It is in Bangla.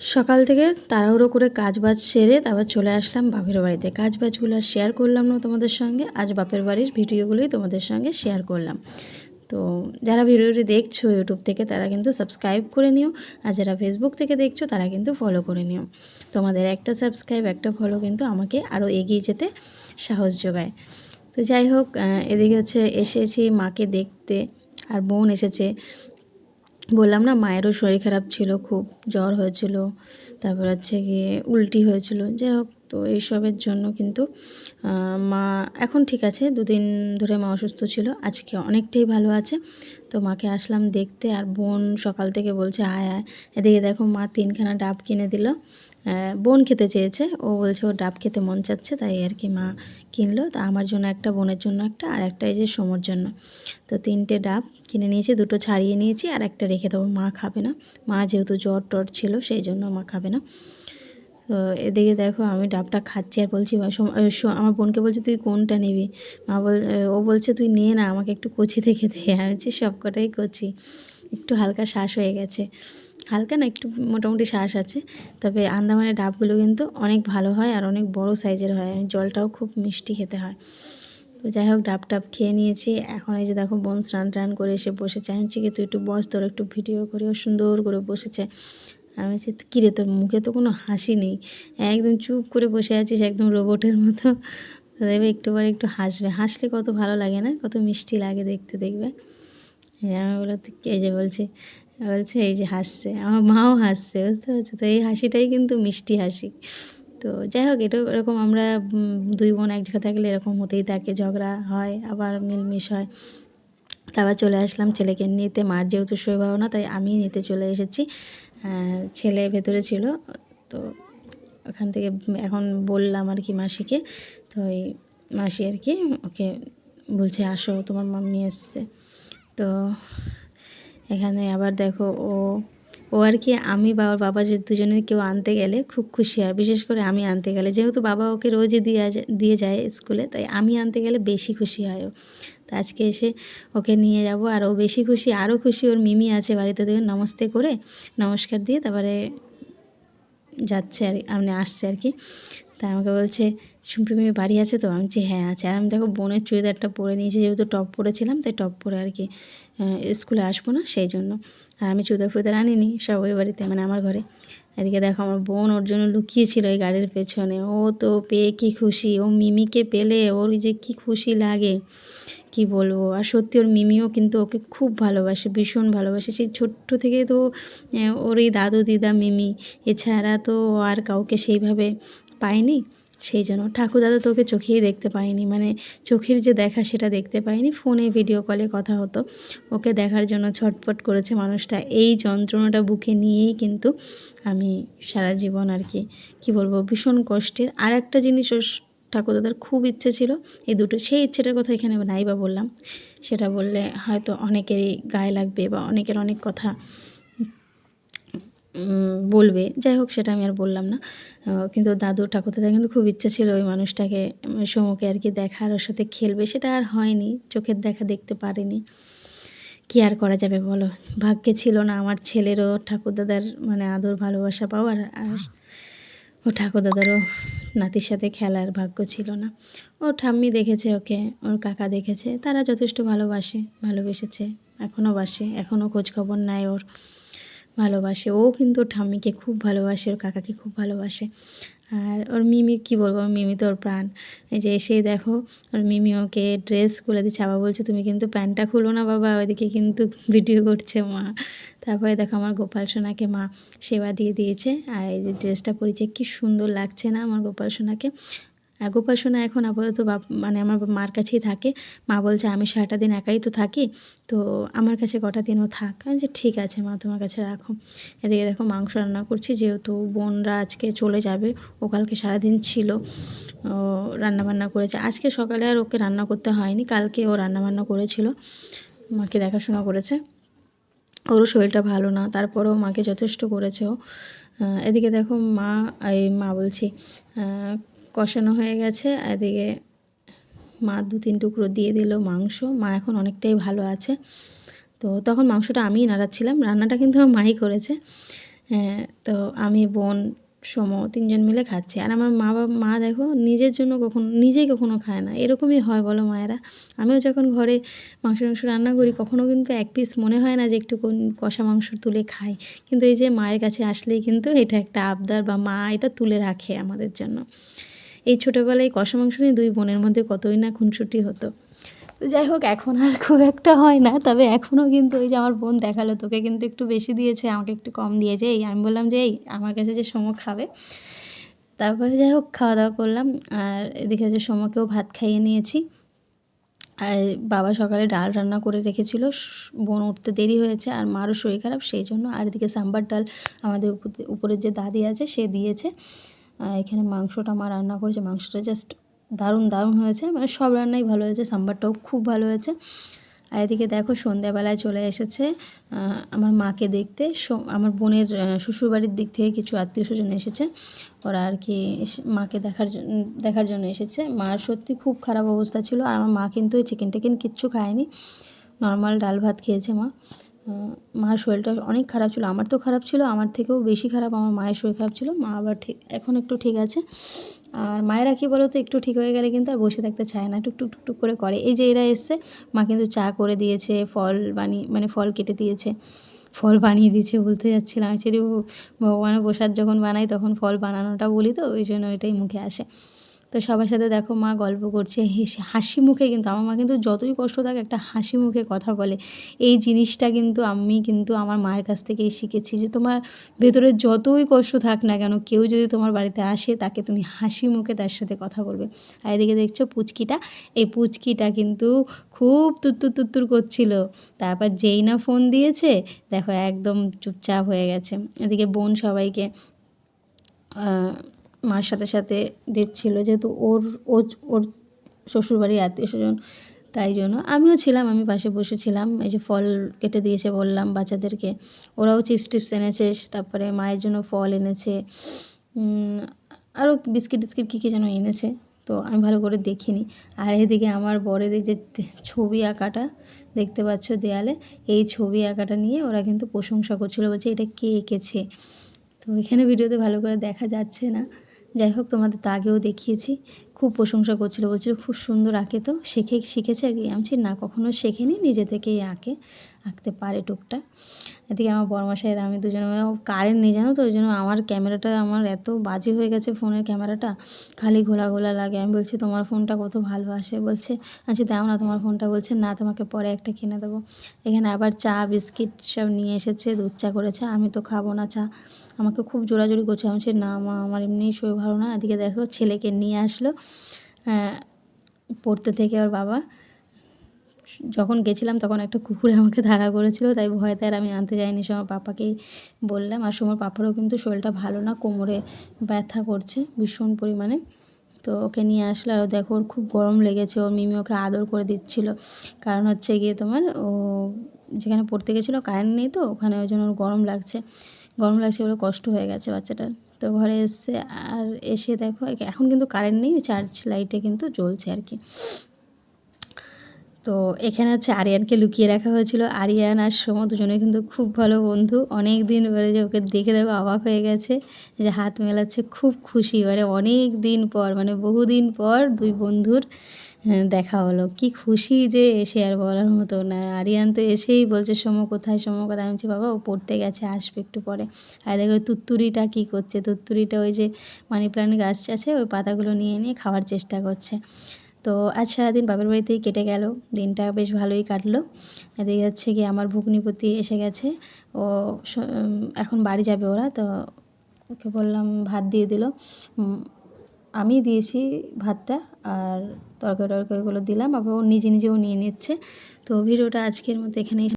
সকাল থেকে তাড়াহুড়ো করে কাজ বাজ সেরে তারপর চলে আসলাম বাপের বাড়িতে। কাজ বাজগুলো শেয়ার করলাম না তোমাদের সঙ্গে। আজ বাপের বাড়ির ভিডিওগুলোই তোমাদের সঙ্গে শেয়ার করলাম। তো যারা ভিডিওটি দেখছ ইউটিউব থেকে, তারা কিন্তু সাবস্ক্রাইব করে নিও। আর যারা ফেসবুক থেকে দেখছ, তারা কিন্তু ফলো করে নিও। তোমাদের একটা সাবস্ক্রাইব একটা ফলো কিন্তু আমাকে আরও এগিয়ে যেতে সাহস যোগায়। তো যাই হোক এদিকে হচ্ছে এসেছি মাকে দেখতে। আর বোন এসেছে। বললাম না, মায়েরও শরীর খারাপ ছিল, খুব জ্বর হয়েছিল, তারপর হচ্ছে গিয়ে উল্টি হয়েছিল। যাই হোক, তো এইসবের জন্য কিন্তু মা এখন ঠিক আছে, দুদিন ধরে মা অসুস্থ ছিল, আজকে অনেকটাই ভালো আছে। তো মাকে আসলাম দেখতে, আর বোন সকাল থেকে বলছে, আয় আয়। এদিকে দেখো মা তিনখানা ডাব কিনে দিল বোন খেতে চেয়েছে। ও বলছে ও ডাব খেতে মন চাচ্ছে, তাই আর কি মা কিনলো। তা আমার জন্য একটা, বোনের জন্য একটা, আর একটা এই যে সোমোর জন্য। তো তিনটে ডাব কিনে নিয়েছি, দুটো ছাড়িয়ে নিয়েছি, আর একটা রেখে দেবো, মা খাবে না। মা যেহেতু জ্বর টর ছিল, সেই জন্য মা খাবে না। তো এদিকে দেখো, আমি ডাবটা খাচ্ছি আর বলছি আমার বোনকে বলছে, তুই কোনটা নিবি? মা বল ও বলছে, তুই নে না, আমাকে একটু কচি থেকে দে। আমি বলছি সব কটাই কচি। একটু হালকা শ্বাস হয়ে গেছে। হালকা না একটু মোটামুটি শ্বাস আছে, তবে আন্দামানের ডাবগুলো কিন্তু অনেক ভালো হয় আর অনেক বড় সাইজের হয়, জলটাও খুব মিষ্টি খেতে হয়। তো যাই হোক, ডাব টাব খেয়ে নিয়েছি। এখন এই যে দেখো, বোন স্নান টান করে এসে বসেছে। আমি বলছি, কি তুই একটু বস, তোর একটু ভিডিও করে ও সুন্দর করে বসেছে। আমি বলছি, কী রে, তোর মুখে তো কোনো হাসি নেই। একদম চুপ করে বসে আছিস, একদম রোবটের মতো। দেখবে একটু পরে একটু হাসবে। হাসলে কত ভালো লাগে না, কত মিষ্টি লাগে দেখতে, দেখবে। আমি বলো এই যে বলছি বলছে, এই যে হাসছে। আমার মাও হাসছে, বুঝতে পারছ? তো এই হাসিটাই কিন্তু মিষ্টি হাসি। তো যাই হোক এটা এরকম আমরা দুই বোন এক জায়গায় থাকলে এরকম হতেই থাকে, ঝগড়া হয়, আবার মিলমিশ হয়। তারপর চলে আসলাম ছেলেকে নিতে। মার যেহেতু ভালো না তাই আমি নিতে চলে এসেছি। ছেলে ভেতরে ছিল, তো ওখান থেকে এখন বললাম আর কি মাসিকে। তো ওই মাসি আর কি ওকে বলছে, আসো, তোমার মাম্মি এসছে। তো এখানে আবার দেখো, ও ও আর কি আমি বাবার বাবা যে দুজনের কেউ আনতে গেলে খুব খুশি হয়। বিশেষ করে আমি আনতে গেলে। যেহেতু বাবা ওকে রোজই দিয়ে দিয়ে যায় স্কুলে, তাই আমি আনতে গেলে বেশি খুশি হয় ও। তো আজকে এসে ওকে নিয়ে যাব আর ও বেশি খুশি, আরও খুশি ওর মিমি আছে বাড়িতে দেখুন, নমস্তে করে নমস্কার দিয়ে তারপরে যাচ্ছে আর মানে আসছে আর কি। তা আমাকে বলছে মিমি বাড়ি আছে তো? আমি বলছি হ্যাঁ আছে। আর আমি দেখো বোনের চুড়িদারটা পরে নিয়েছি, যেহেতু টপ পরেছিলাম, তাই টপ পরে আর কি স্কুলে আসব না, সেই জন্য। আর আমি চুড়িদার ফুড়িদার আনিনি, সব ওই বাড়িতে মানে আমার ঘরে। এদিকে দেখো, আমার বোন ওর জন্য লুকিয়েছিল ওই গাড়ির পেছনে। ও তো পেয়ে কি খুশি, ও মিমিকে পেলে ওর যে কি খুশি লাগে, কি বলব? আর সত্যি ওর মিমিও কিন্তু ওকে খুব ভালোবাসে, ভীষণ ভালোবাসে। সেই ছোট্ট থেকে তো ওর এই দাদু, দিদা, মিমি। এছাড়া তো আর কাউকে সেইভাবে পায়নি। সেই জন্য। ঠাকুর দাদা তো ওকে চোখেই দেখতে পায়নি মানে চোখের যে দেখা সেটা দেখতে পায়নি ফোনে ভিডিও কলে কথা হতো। ওকে দেখার জন্য ছটফট করেছে মানুষটা। এই যন্ত্রণাটা বুকে নিয়েই কিন্তু আমি সারা জীবন আর কি, কী বলব, ভীষণ কষ্টের। আর একটা জিনিস ওর ঠাকুর দাদার খুব ইচ্ছে ছিল, এই দুটো, সেই ইচ্ছেটার কথা এখানে নাই বা বললাম। সেটা বললে হয়তো অনেকেরই গায়ে লাগবে বা অনেকের অনেক কথা বলবে। যাই হোক, সেটা আমি আর বললাম না। কিন্তু দাদু ঠাকুর দাদা কিন্তু খুব ইচ্ছা ছিল ওই মানুষটাকে সমুখে আর কি দেখার ওর সাথে খেলবে। সেটা আর হয়নি, চোখের দেখা দেখতে পারেনি। কি আর করা যাবে বলো? ভাগ্যে ছিল না আমার ছেলেরও ঠাকুর দাদার মানে আদর, ভালোবাসা পাওয়ার। আর ও ঠাকুর দাদারও নাতির সাথে খেলার ভাগ্য ছিল না। ও ঠাম্মি দেখেছে ওকে, ওর কাকা দেখেছে, তারা যথেষ্ট ভালোবাসে, ভালোবেসেছে, এখনও বাসে, এখনও খোঁজখবর নেয় ওর। ভালোবাসে। ও কিন্তু ওর ঠাম্মিকে খুব ভালোবাসে, ওর কাকাকে খুব ভালোবাসে। আর ওর মিমি, কি বলব? ওর মিমি তো ওর প্রাণ। এই যে এসেই দেখো, ওর মিমি ওকে ড্রেস খুলে দিচ্ছে, আবার বলছে, তুমি কিন্তু প্যান্টটা খুলো না বাবা ওইদিকে কিন্তু ভিডিও করছে মা। তারপরে দেখো আমার গোপাল সোনাকে মা সেবা দিয়ে দিয়েছে। আর এই যে ড্রেসটা পরেছে, কি সুন্দর লাগছে না আমার গোপাল সোনাকে। গোপাল এখন আপাতত বাপ মানে আমার মার কাছেই থাকে। মা বলছে, আমি সারাটা দিন একাই তো থাকি, তো আমার কাছে কটা দিনও থাক। আমি যে ঠিক আছে মা, তোমার কাছে রাখো। এদিকে দেখো মাংস রান্না করছি, যেহেতু বোনরা আজকে চলে যাবে, ও কালকে সারাদিন ছিল, ও রান্না বান্না করেছে। আজকে সকালে আর ওকে রান্না করতে হয়নি, কালকে ও রান্নাবান্না করেছিল, মাকে দেখাশোনা করেছে। ওরও শরীরটা ভালো না, তারপরেও মাকে যথেষ্ট করেছে ও। এদিকে দেখো মা, এই মা বলছি কষানো হয়ে গেছে এদিকে মা দু তিন টুকরো দিয়ে দিল মাংস। মা এখন অনেকটাই ভালো আছে। তো তখন মাংসটা আমিই নাড়াচ্ছিলাম রান্নাটা কিন্তু আমার মাই করেছে। হ্যাঁ, তো আমি বোন সম তিনজন মিলে খাচ্ছি। আর আমার মা বাবা মা দেখো নিজের জন্য কখনো নিজেই কখনো খায় না। এরকমই হয় বলো মায়েরা। আমিও যখন ঘরে মাংস মাংস রান্না করি কখনো কিন্তু এক পিস মনে হয় না যে একটু কষা মাংস তুলে খাই। কিন্তু এই যে মায়ের কাছে আসলেই কিন্তু এটা একটা আবদার বা মা এটা তুলে রাখে আমাদের জন্য। এই ছোটোবেলায় কষা মাংস নিয়ে দুই বোনের মধ্যে কতই না খুনসুটি হতো। তো যাই হোক, এখন আর খুব একটা হয় না, তবে এখনও কিন্তু ওই যে আমার বোন দেখাল, তোকে কিন্তু একটু বেশি দিয়েছে, আমাকে একটু কম দিয়েছে। এই, আমি বললাম যে, এই, আমার কাছে যে সমু খাবে। তারপরে যাই হোক, খাওয়া দাওয়া করলাম, আর এদিকে যে সমকেও ভাত খাইয়ে নিয়েছি। আর বাবা সকালে ডাল রান্না করে রেখেছিল বোন উঠতে দেরি হয়েছে, আর মারও শরীর খারাপ, সেই জন্য আর এদিকে সাম্বার ডাল আমাদের উপরে- যে দাদি আছে, সে দিয়েছে। এখানে মাংসটা মা রান্না করেছে। মাংসটা জাস্ট দারুণ দারুণ হয়েছে। মানে সব রান্নাই ভালো হয়েছে, সাম্বারটাও খুব ভালো হয়েছে। আর এদিকে দেখো সন্ধ্যাবেলায় চলে এসেছে আমার মাকে দেখতে। আমার বোনের শ্বশুরবাড়ির দিক থেকে কিছু আত্মীয় স্বজন এসেছে। ওরা আর কি মাকে দেখার জন্য দেখার জন্য এসেছে। মার সত্যি খুব খারাপ অবস্থা ছিল। আর আমার মা কিন্তু এই চিকেন টিকেন কিচ্ছু খায়নি। নর্মাল ডাল ভাত খেয়েছে মা। মার শরীরটা অনেক খারাপ ছিল। আমার তো খারাপ ছিল, আমার থেকেও বেশি খারাপ, আমার মায়ের শরীর খারাপ ছিল। মা আবার ঠিক, এখন একটু ঠিক আছে। আর মায়েরা কী বলো তো একটু ঠিক হয়ে গেলে কিন্তু আর বসে থাকতে চায় না, টুকটুক টুকটুক করে করে। এই যে এরা এসছে, মা কিন্তু চা করে দিয়েছে, ফল বানিয়ে মানে ফল কেটে দিয়েছে। ফল বানিয়ে দিয়েছে বলতে যাচ্ছিলাম। অ্যাকচুয়ালি ভগবানের প্রসাদ যখন বানাই, তখন ফল বানানোটা বলি তো, ওই জন্য এটাই মুখে আসে। তো সবার সাথে দেখো মা গল্প করছে, হেসে মুখে কিন্তু, আমার মা কিন্তু যতই কষ্ট থাকে একটা হাসি মুখে কথা বলে। এই জিনিসটা কিন্তু আমি কিন্তু আমার মায়ের কাছ থেকেই শিখেছি যে তোমার ভেতরে যতই কষ্ট থাক না কেন, কেউ যদি তোমার বাড়িতে আসে, তাকে তুমি হাসি মুখে তার সাথে কথা বলবে। আর এদিকে দেখছ পুচকিটা, এই পুচকিটা কিন্তু খুব তুত্তুর তুত্তুর করছিল। তারপর যেই না ফোন দিয়েছে, দেখো একদম চুপচাপ হয়ে গেছে। এদিকে বোন সবাইকে মার সাথে সাথে দিচ্ছিল যেহেতু ওর ও ওর শ্বশুরবাড়ির আত্মীয় স্বজন, তাই জন্য আমিও ছিলাম, আমি পাশে বসেছিলাম এই যে ফল কেটে দিয়েছে বললাম বাচ্চাদেরকে, ওরাও চিপস টিপস এনেছে, তারপরে মায়ের জন্য ফল এনেছে আরও বিস্কিট টিস্কিট কী কী যেন এনেছে, তো আমি ভালো করে দেখিনি। আর এদিকে আমার বরের এই যে ছবি আঁকাটা, দেখতে পাচ্ছ দেয়ালে, এই ছবি আঁকাটা নিয়ে ওরা কিন্তু প্রশংসা করছিল, বলছে এটা কে এঁকেছে? তো এখানে ভিডিওতে ভালো করে দেখা যাচ্ছে না। যাই হোক তোমাদের তো আগেও দেখিয়েছি। খুব প্রশংসা করছিল বলছিল খুব সুন্দর আঁকে তো শিখে শিখেছে আমি বলছি, না কখনো শেখেনি নিজে থেকেই আঁকে আঁকতে পারে টুকটা এদিকে আমার বড়মাসাইয়ের আমি দুজনে কারেন্ট নেই জানো তো ওই জন্য আমার ক্যামেরাটা আমার এত বাজে হয়ে গেছে ফোনের ক্যামেরাটা খালি ঘোলা ঘোলা লাগে। আমি বলছি তোমার ফোনটা কত ভালো আসে? বলছে আচ্ছা দাও না তোমার ফোনটা। বলছে না তোমাকে পরে একটা কিনে দেবো। এখানে আবার চা বিস্কিট সব নিয়ে এসেছে দুধ চা করেছে আমি তো খাব না চা। আমাকে খুব জোরাজোরি করছে। আমি না মা আমার এমনি শরীর ভালো না। এদিকে দেখো ছেলেকে নিয়ে আসলো পড়তে থেকে ওর বাবা। যখন গেছিলাম তখন একটা কুকুরে আমাকে ধারা করেছিল তাই ভয়তে আর আমি আনতে যাইনি। সময় পাপাকেই বললাম। আর সময় পাপারও কিন্তু শরীরটা ভালো না, কোমরে ব্যথা করছে ভীষণ পরিমাণে। তো ওকে নিয়ে আসলে আর দেখো ওর খুব গরম লেগেছে। ওর মিমি ওকে আদর করে দিচ্ছিল। কারণ হচ্ছে গিয়ে তোমার ও যেখানে পড়তে গেছিল, কারেন্ট নেই তো, ওখানে ওই জন্য ওর গরম লাগছে। গরম লাগছে ওর কষ্ট হয়ে গেছে বাচ্চাটার। তো ঘরে এসছে আর এসে দেখো, এখন কিন্তু কারেন্ট নেই চার্জ লাইটে কিন্তু জ্বলছে আর কি। তো এখানে হচ্ছে আরিয়ানকে লুকিয়ে রাখা হয়েছিল। আরিয়ান আর সোম দুজনে কিন্তু খুব ভালো বন্ধু। অনেক দিন এবারে যে ওকে দেখে দেখো অবাক হয়ে গেছে যে হাত মেলাচ্ছে খুব খুশি। মানে অনেক দিন পর মানে বহুদিন পর দুই বন্ধুর হ্যাঁ, দেখা হলো। কি খুশি যে এসে আর বলার মতো না। আরিয়ান তো এসেই বলছে সোম কোথায়? সোম কোথায়? আমি বাবা ও পড়তে গেছে আসবে একটু পরে। আর দেখো তুত্তুরিটা কী করছে? তুত্তুরিটা ওই যে মানি প্ল্যান্ট গাছ আছে ওই পাতাগুলো নিয়ে নিয়ে খাওয়ার চেষ্টা করছে। তো আজ সারাদিন বাপের বাড়িতেই কেটে গেল, দিনটা বেশ ভালোই কাটলো। এদিকে যাচ্ছে কি আমার ভগ্নিপতি এসে গেছে, ও এখন বাড়ি যাবে ওরা, তো ওকে বললাম ভাত দিয়ে দিল। আমি দিয়েছি ভাতটা আর তরকারি টরকারিগুলো দিলাম, আবার ও নিজে নিজেও নিয়ে নিচ্ছে। তো ভিডিওটা আজকের মতো এখানেই